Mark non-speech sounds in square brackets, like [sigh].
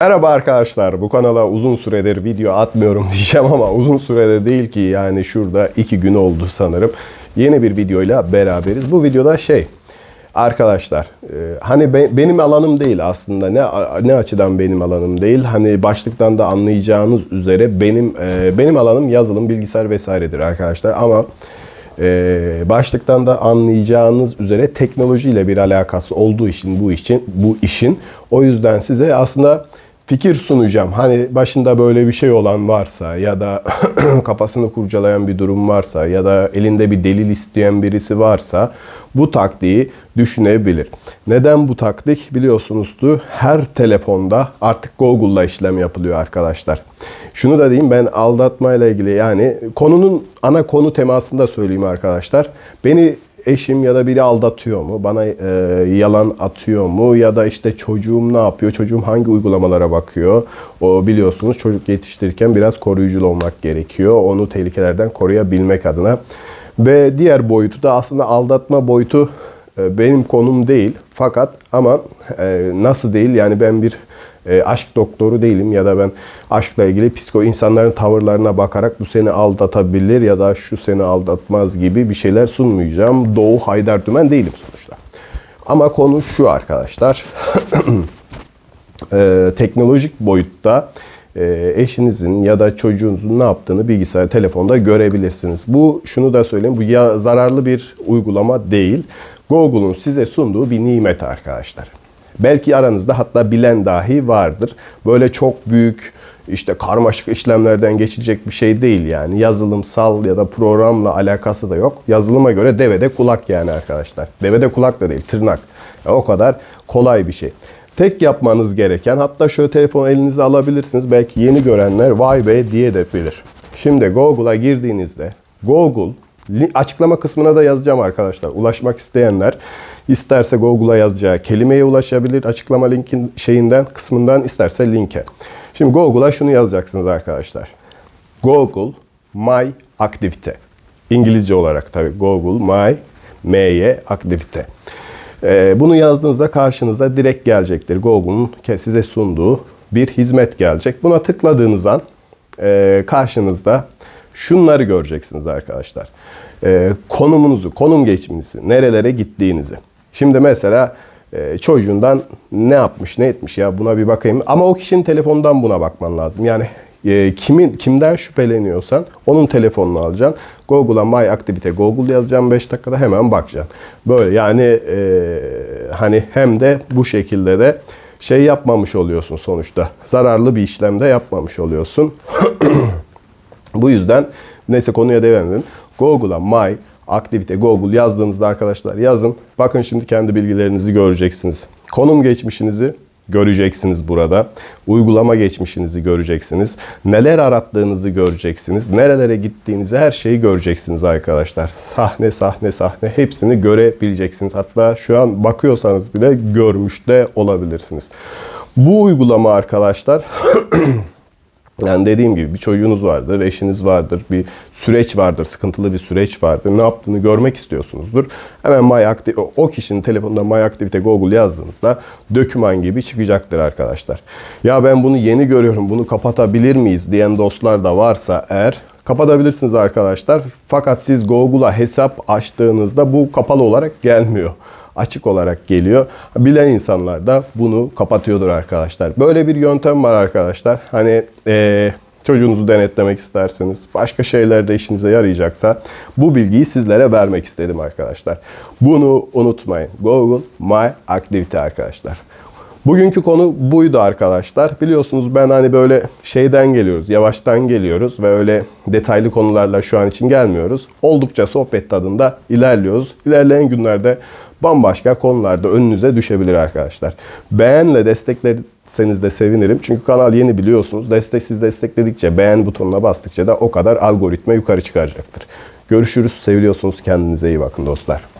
Merhaba arkadaşlar. Bu kanala uzun süredir video atmıyorum [laughs] diyeceğim ama uzun sürede değil ki yani şurada iki gün oldu sanırım. Yeni bir videoyla beraberiz. Bu videoda şey arkadaşlar e, hani be- benim alanım değil aslında ne ne açıdan benim alanım değil hani başlıktan da anlayacağınız üzere benim e, benim alanım yazılım bilgisayar vesairedir arkadaşlar ama e, başlıktan da anlayacağınız üzere teknolojiyle bir alakası olduğu için bu için bu işin. O yüzden size aslında fikir sunacağım. Hani başında böyle bir şey olan varsa ya da [clears throat] kafasını kurcalayan bir durum varsa ya da elinde bir delil isteyen birisi varsa bu taktiği düşünebilir. Neden bu taktik? Biliyorsunuzdur her telefonda artık Google'la işlem yapılıyor arkadaşlar. Şunu da diyeyim ben aldatma ile ilgili yani konunun ana konu temasında söyleyeyim arkadaşlar. Beni eşim ya da biri aldatıyor mu? Bana e, yalan atıyor mu? Ya da işte çocuğum ne yapıyor? Çocuğum hangi uygulamalara bakıyor? O biliyorsunuz çocuk yetiştirirken biraz koruyuculu olmak gerekiyor. Onu tehlikelerden koruyabilmek adına. Ve diğer boyutu da aslında aldatma boyutu e, benim konum değil. Fakat ama e, nasıl değil? Yani ben bir e, aşk doktoru değilim ya da ben aşkla ilgili psiko insanların tavırlarına bakarak bu seni aldatabilir ya da şu seni aldatmaz gibi bir şeyler sunmayacağım. Doğu Haydar Dümen değilim sonuçta. Ama konu şu arkadaşlar. [clears throat] e, teknolojik boyutta e, eşinizin ya da çocuğunuzun ne yaptığını bilgisayar, telefonda görebilirsiniz. Bu şunu da söyleyeyim, bu ya zararlı bir uygulama değil. Google'un size sunduğu bir nimet arkadaşlar. Belki aranızda hatta bilen dahi vardır. Böyle çok büyük işte karmaşık işlemlerden geçilecek bir şey değil yani. Yazılımsal ya da programla alakası da yok. Yazılıma göre devede kulak yani arkadaşlar. Devede kulak da değil, tırnak. Ya o kadar kolay bir şey. Tek yapmanız gereken hatta şöyle telefonu elinize alabilirsiniz. Belki yeni görenler vay be diye de bilir. Şimdi Google'a girdiğinizde Google açıklama kısmına da yazacağım arkadaşlar. Ulaşmak isteyenler isterse Google'a yazacağı kelimeye ulaşabilir. Açıklama linkin şeyinden kısmından isterse linke. Şimdi Google'a şunu yazacaksınız arkadaşlar. Google My Aktivite. İngilizce olarak tabii Google My My Aktivite. Ee, bunu yazdığınızda karşınıza direkt gelecektir. Google'un size sunduğu bir hizmet gelecek. Buna tıkladığınız an e, karşınızda şunları göreceksiniz arkadaşlar. E, konumunuzu, konum geçiminizi, nerelere gittiğinizi. Şimdi mesela e, çocuğundan ne yapmış, ne etmiş ya buna bir bakayım. Ama o kişinin telefonundan buna bakman lazım. Yani e, kimin kimden şüpheleniyorsan onun telefonunu alacaksın. Google'a My Activity Google yazacağım 5 dakikada hemen bakacaksın. Böyle yani e, hani hem de bu şekilde de şey yapmamış oluyorsun sonuçta. Zararlı bir işlemde yapmamış oluyorsun. [clears throat] Bu yüzden neyse konuya devam edelim. Google'a My Aktivite Google yazdığınızda arkadaşlar yazın. Bakın şimdi kendi bilgilerinizi göreceksiniz. Konum geçmişinizi göreceksiniz burada. Uygulama geçmişinizi göreceksiniz. Neler arattığınızı göreceksiniz. Nerelere gittiğinizi her şeyi göreceksiniz arkadaşlar. Sahne sahne sahne hepsini görebileceksiniz. Hatta şu an bakıyorsanız bile görmüş de olabilirsiniz. Bu uygulama arkadaşlar [clears throat] Yani dediğim gibi bir çocuğunuz vardır, eşiniz vardır, bir süreç vardır, sıkıntılı bir süreç vardır. Ne yaptığını görmek istiyorsunuzdur. Hemen My Acti- o kişinin telefonunda My Activity Google yazdığınızda döküman gibi çıkacaktır arkadaşlar. Ya ben bunu yeni görüyorum, bunu kapatabilir miyiz diyen dostlar da varsa eğer kapatabilirsiniz arkadaşlar. Fakat siz Google'a hesap açtığınızda bu kapalı olarak gelmiyor açık olarak geliyor. Bilen insanlar da bunu kapatıyordur arkadaşlar. Böyle bir yöntem var arkadaşlar. Hani eee, çocuğunuzu denetlemek isterseniz, başka şeylerde işinize yarayacaksa bu bilgiyi sizlere vermek istedim arkadaşlar. Bunu unutmayın. Google My Activity arkadaşlar. Bugünkü konu buydu arkadaşlar. Biliyorsunuz ben hani böyle şeyden geliyoruz, yavaştan geliyoruz ve öyle detaylı konularla şu an için gelmiyoruz. Oldukça sohbet tadında ilerliyoruz. İlerleyen günlerde bambaşka konularda önünüze düşebilir arkadaşlar. Beğenle desteklerseniz de sevinirim. Çünkü kanal yeni biliyorsunuz. Destek siz destekledikçe, beğen butonuna bastıkça da o kadar algoritma yukarı çıkaracaktır. Görüşürüz. Seviliyorsunuz. Kendinize iyi bakın dostlar.